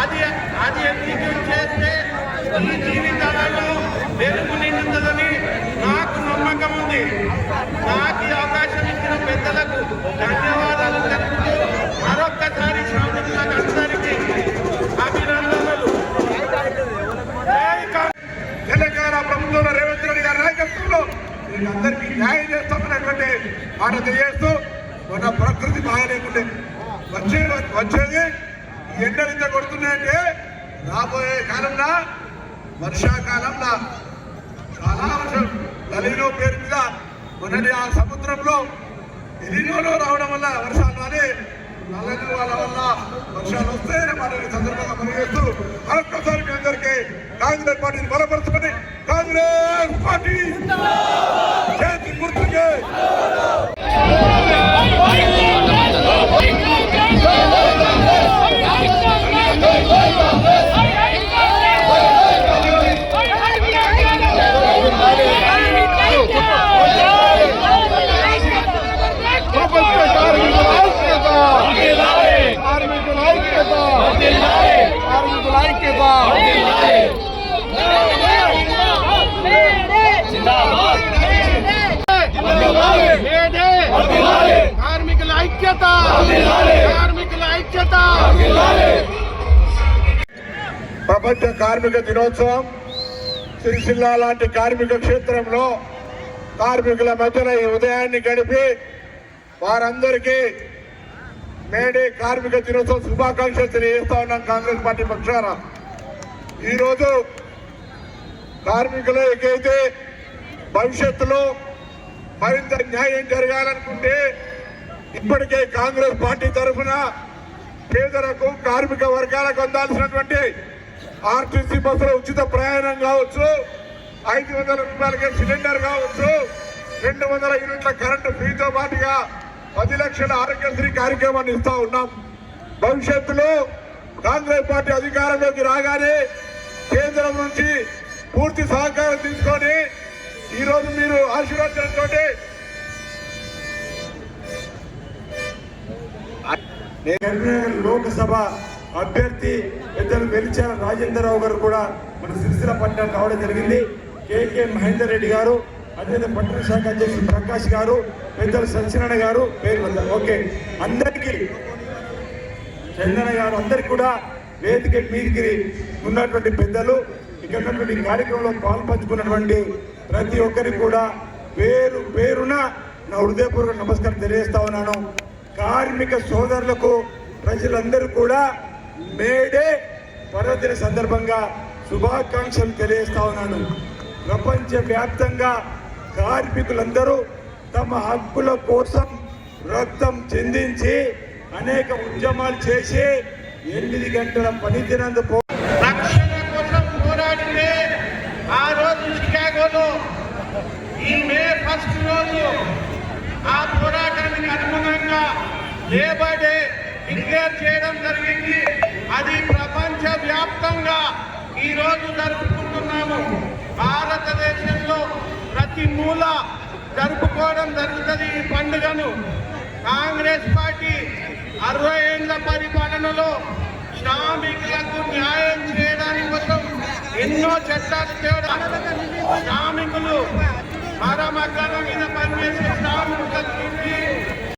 అది అది అంగీకం చేస్తే ఈ జీవితాలలో వెలుగు నిండుతుందని నాకు నమ్మకం ఉంది. నాకు ఈ అవకాశం ఇచ్చిన పెద్దలకు ధన్యవాదాలు తెలుపుతూ మరొక్కసారి శ్రావణులకు అందరికీ అభినందనలు. తెలంగాణ ప్రభుత్వంలో రేవంత్ రెడ్డి గారి నాయకత్వంలో నేను అందరికీ న్యాయం చేస్తామన్నటువంటి మాట తెలియజేస్తూ మన ప్రకృతి బాగా లేకుండే వచ్చేది వచ్చేది ఎండలు ఇంత కొడుతున్నాయంటే రాబోయే కాలంలో వర్షాకాలంలో చాలా వర్షం. లలీలో పేరు మీద మొన్నటి ఆ సముద్రంలో ఎలినోలో రావడం వల్ల వర్షాలు అని నల్లని వాళ్ళ వల్ల వర్షాలు వస్తాయని మనం సందర్భంగా పనిచేస్తూ మరొక్కసారి మీ అందరికీ కాంగ్రెస్ పార్టీని బలపరచుకొని కాంగ్రెస్ పార్టీ. చేతి గుర్తుకే ఐక్యత! కార్మికుల ఐక్యత! ప్రపంచ కార్మిక దినోత్సవం సిరిసిల్ల లాంటి కార్మిక క్షేత్రంలో కార్మికుల మధ్యన ఈ ఉదయాన్ని గడిపి వారందరికీ మేడే కార్మిక దినోత్సవం శుభాకాంక్షలు తెలియజేస్తా ఉన్నాం కాంగ్రెస్ పార్టీ పక్షాన. ఈరోజు కార్మికులు ఏకైతే భవిష్యత్తులో మరింత న్యాయం జరగాలనుకుంటే ఇప్పటికే కాంగ్రెస్ పార్టీ తరఫున పేదలకు కార్మిక వర్గాలకు అందాల్సినటువంటి ఆర్టీసీ బస్సులో ఉచిత ప్రయాణం కావచ్చు ఐదు వందల రూపాయలకే సిలిండర్ కావచ్చు రెండు వందల యూనిట్ల కరెంటు ఫ్రీతో పాటుగా పది లక్షల ఆరోగ్యశ్రీ కార్యక్రమాన్ని ఇస్తా ఉన్నాం. భవిష్యత్తులో కాంగ్రెస్ పార్టీ అధికారంలోకి రాగానే కేంద్రం నుంచి పూర్తి సహకారం తీసుకొని ఈరోజు మీరు ఆశీర్వదించడంతో కరీంనగర్ లోక్సభ అభ్యర్థి పెద్దలు వెలిచాల రాజేంద్రరావు గారు కూడా మన సిరిసిల పట్టణం రావడం జరిగింది. కేకే మహేందర్ రెడ్డి గారు అదేవిధంగా పట్టణ శాఖ అధ్యక్షుడు ప్రకాష్ గారు పెద్దలు సత్యనారాయణ గారు పేరు వల్ల ఓకే. అందరికీ చందన గారు అందరికి కూడా వేదిక మీదికి ఉన్నటువంటి పెద్దలు ఇక్కడ ఉన్నటువంటి కార్యక్రమంలో పాల్పంచుకున్నటువంటి ప్రతి ఒక్కరికి కూడా పేరు పేరున నా హృదయపూర్వక నమస్కారం తెలియజేస్తా ఉన్నాను. కార్మిక సోదరులకు ప్రజలందరూ కూడా మేడే పర్వదిన సందర్భంగా శుభాకాంక్షలు తెలియజేస్తా ఉన్నాను. ప్రపంచ వ్యాప్తంగా కార్మికులందరూ తమ హక్కుల కోసం రక్తం చెందించి అనేక ఉద్యమాలు చేసి ఎనిమిది గంటల పని దినందు కోసం ఆ రోజు ఈ మే ఫస్ట్ రోజు ఆ లేబర్ డే డిక్లేర్ చేయడం జరిగింది. అది ప్రపంచ వ్యాప్తంగా ఈరోజు జరుపుకుంటున్నాము. భారతదేశంలో ప్రతి మూల జరుపుకోవడం జరుగుతుంది ఈ పండుగను. కాంగ్రెస్ పార్టీ అరవై ఏళ్ళ పరిపాలనలో శ్రామికులకు న్యాయం చేయడానికి కోసం ఎన్నో చట్టాలు తేవడం శ్రామికులు మరమగ్గాల మీద పనిచేసే శ్రామికుల